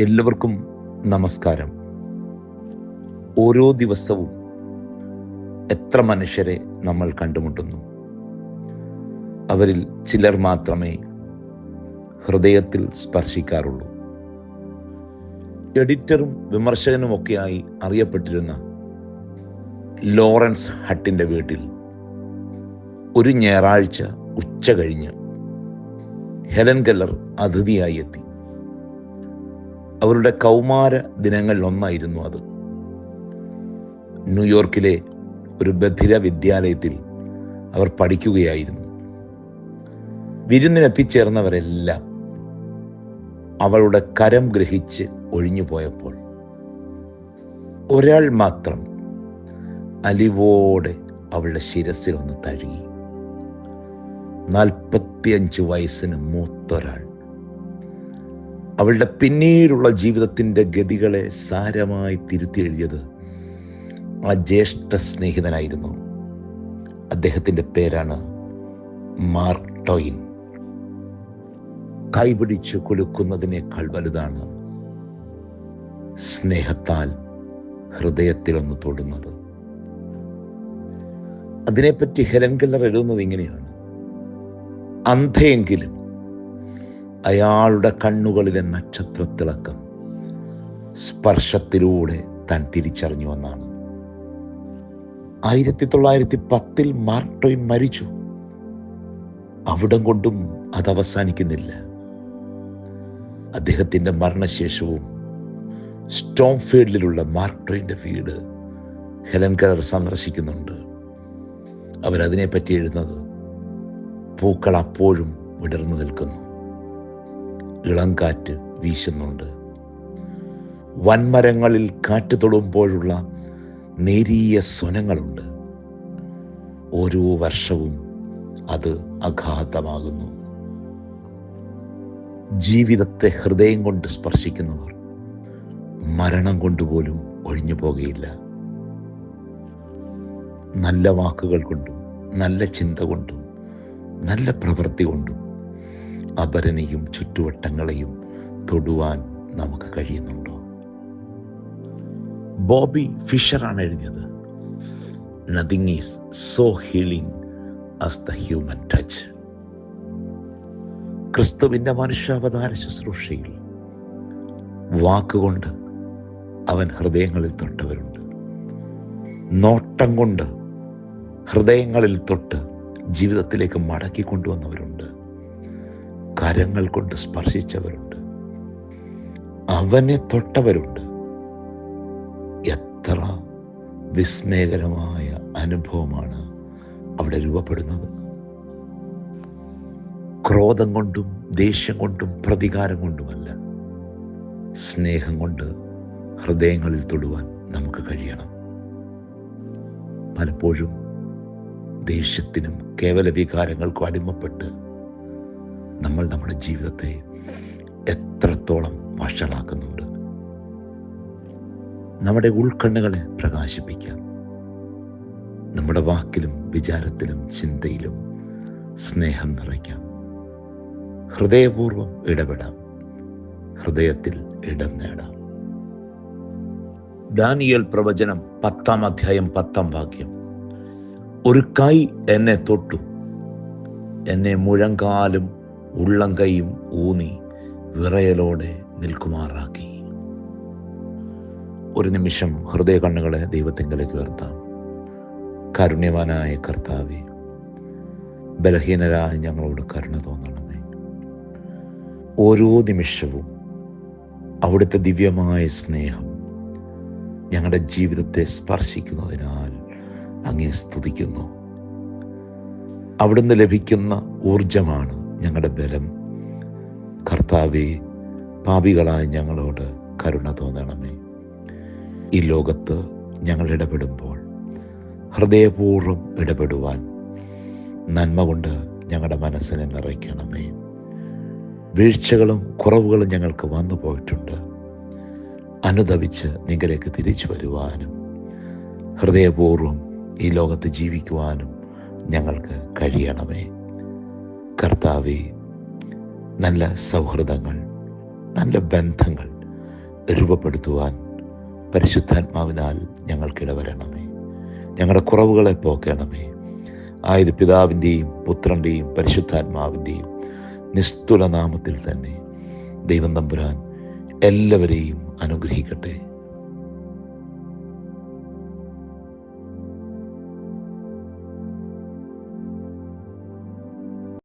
എല്ലാവർക്കും നമസ്കാരം. ഓരോ ദിവസവും എത്ര മനുഷ്യരെ നമ്മൾ കണ്ടുമുട്ടുന്നു. അവരിൽ ചിലർ മാത്രമേ ഹൃദയത്തിൽ സ്പർശിക്കാറുള്ളൂ. എഡിറ്ററും വിമർശകനുമൊക്കെയായി അറിയപ്പെട്ടിരുന്ന ലോറൻസ് ഹട്ടിന്റെ വീട്ടിൽ ഒരു ഞായറാഴ്ച ഉച്ച കഴിഞ്ഞ് ഹെലൻ ഗല്ലർ അതിഥിയായി എത്തി. അവരുടെ കൗമാര ദിനങ്ങളിൽ ഒന്നായിരുന്നു അത്. ന്യൂയോർക്കിലെ ഒരു ബധിര വിദ്യാലയത്തിൽ അവർ പഠിക്കുകയായിരുന്നു. വിരുന്നിനെത്തിച്ചേർന്നവരെല്ലാം അവളുടെ കരം ഗ്രഹിച്ച് ഒഴിഞ്ഞു പോയപ്പോൾ ഒരാൾ മാത്രം അലിവോടെ അവളുടെ ശിരസിൽ ഒന്ന് തഴുകി. നാൽപ്പത്തിയഞ്ച് വയസ്സിന് മൂത്തൊരാൾ അവളുടെ പിന്നീടുള്ള ജീവിതത്തിന്റെ ഗതികളെ സാരമായി തിരുത്തി എഴുതിയത് ആ ജ്യേഷ്ഠ സ്നേഹിതനായിരുന്നു. അദ്ദേഹത്തിന്റെ പേരാണ് മാർക്ക് ടോയിൻ കൈപിടിച്ച് കുലുക്കുന്നതിനേക്കാൾ വലുതാണ് സ്നേഹത്താൽ ഹൃദയത്തിലൊന്ന് തൊടുന്നത്. അതിനെപ്പറ്റി ഹെലൻ കെല്ലർ എഴുതുന്നത് ഇങ്ങനെയാണ്. അന്ധയെങ്കിലും അയാളുടെ കണ്ണുകളിലെ നക്ഷത്രത്തിളക്കം സ്പർശത്തിലൂടെ താൻ തിരിച്ചറിഞ്ഞു വന്നാണ്. ആയിരത്തി തൊള്ളായിരത്തി പത്തിൽ മാർട്ടോയിൻ മരിച്ചു. അവിടം കൊണ്ടും അത് അവസാനിക്കുന്നില്ല. അദ്ദേഹത്തിന്റെ മരണശേഷവും സ്റ്റോംഫീൽഡിലുള്ള മാർട്ടോയിന്റെ വീട് ഹെലൻ കലർ സന്ദർശിക്കുന്നുണ്ട്. അവരതിനെപ്പറ്റി എഴുതുന്നത് പൂക്കൾ അപ്പോഴും വിടർന്നു നിൽക്കുന്നു. ഇളം കാറ്റ് വീശുന്നുണ്ട്. വൻമരങ്ങളിൽ കാറ്റ് തൊടുമ്പോഴുള്ള നേരിയ സ്വനങ്ങളുണ്ട്. ഓരോ വർഷവും അത് അഗാധമാകുന്നു ജീവിതത്തെ ഹൃദയം കൊണ്ട് സ്പർശിക്കുന്നവർ മരണം കൊണ്ടുപോലും ഒഴിഞ്ഞു പോകുകയില്ല. നല്ല വാക്കുകൾ കൊണ്ടും നല്ല ചിന്ത കൊണ്ടും നല്ല പ്രവൃത്തി കൊണ്ടും അപരനെയും ചുറ്റുവട്ടങ്ങളെയും തൊടുവാൻ നമുക്ക് കഴിയുന്നുണ്ടോ? ബോബി ഫിഷറാണ് എഴുതിയത്. Nothing is so healing as the human touch ക്രിസ്തുവിന്റെ മനുഷ്യാവതാര ശുശ്രൂഷയിൽ വാക്കുകൊണ്ട് അവൻ ഹൃദയങ്ങളിൽ തൊട്ടവരുണ്ട്. നോട്ടം കൊണ്ട് ഹൃദയങ്ങളിൽ തൊട്ട് ജീവിതത്തിലേക്ക് മടക്കി കൊണ്ടുവന്നവരുണ്ട് കരങ്ങൾ കൊണ്ട് സ്പർശിച്ചവരുണ്ട്. അവനെ തൊട്ടവരുണ്ട്. എത്ര വിസ്മയകരമായ അനുഭവമാണ് അവിടെ രൂപപ്പെടുന്നത്. ക്രോധം കൊണ്ടും ദേഷ്യം കൊണ്ടും പ്രതികാരം കൊണ്ടുമല്ല. സ്നേഹം കൊണ്ട് ഹൃദയങ്ങളിൽ തൊടുവാൻ നമുക്ക് കഴിയണം. പലപ്പോഴും ദേഷ്യത്തിനും കേവല വികാരങ്ങൾക്കും അടിമപ്പെട്ട് നമ്മൾ നമ്മുടെ ജീവിതത്തെ എത്രത്തോളം വഷളാക്കുന്നുണ്ട്. നമ്മുടെ ഉൾക്കണ്ണുകളെ പ്രകാശിപ്പിക്കാം. നമ്മുടെ വാക്കിലും വിചാരത്തിലും ചിന്തയിലും സ്നേഹം നിറയ്ക്കാം. ഹൃദയപൂർവം ഇടപെടാം. ഹൃദയത്തിൽ ഇടം നേടാം. ദാനിയൽ പ്രവചനം പത്താം അധ്യായം പത്താം വാക്യം. ഒരു കൈ എന്നെ തൊട്ടു. എന്നെ മുഴങ്കാലും ഉള്ളം കൈയും ഊന്നി വിറയലോടെ നിൽക്കുമാറാക്കി. ഒരു നിമിഷം ഹൃദയ കണ്ണുകളെ ദൈവത്തിങ്കലേക്ക് ഉയർത്താം. കാരുണ്യവാനായ കർത്താവെ ബലഹീനരായ ഞങ്ങളോട് കരുണ തോന്നണമേ. ഓരോ നിമിഷവും അവിടുത്തെ ദിവ്യമായ സ്നേഹം ഞങ്ങളുടെ ജീവിതത്തെ സ്പർശിക്കുന്നതിനാൽ അങ്ങേ സ്തുതിക്കുന്നു. അവിടുന്ന് ലഭിക്കുന്ന ഊർജമാണ് ഞങ്ങളുടെ ബലം. കർത്താവെ പാപികളായ ഞങ്ങളോട് കരുണ തോന്നണമേ. ഈ ലോകത്ത് ഞങ്ങൾ ഇടപെടുമ്പോൾ ഹൃദയപൂർവം ഇടപെടുവാൻ നന്മ കൊണ്ട് ഞങ്ങളുടെ മനസ്സിനെ നിറയ്ക്കണമേ. വീഴ്ചകളും കുറവുകളും ഞങ്ങൾക്ക് വന്നു പോയിട്ടുണ്ട്. അനുദവിച്ച് നിങ്ങളിലേക്ക് തിരിച്ചു വരുവാനും ഹൃദയപൂർവം ഈ ലോകത്ത് ജീവിക്കുവാനും ഞങ്ങൾക്ക് കഴിയണമേ. കർത്താവെ നല്ല സൗഹൃദങ്ങൾ നല്ല ബന്ധങ്ങൾ രൂപപ്പെടുത്തുവാൻ പരിശുദ്ധാത്മാവിനാൽ ഞങ്ങൾക്കിടവരണമേ. ഞങ്ങളുടെ കുറവുകളെ പോക്കണമേ. ആയത് പിതാവിന്റെയും പുത്രന്റെയും പരിശുദ്ധാത്മാവിന്റെയും നിസ്തുല നാമത്തിൽ തന്നെ ദൈവം തമ്പുരാൻ എല്ലാവരെയും അനുഗ്രഹിക്കട്ടെ.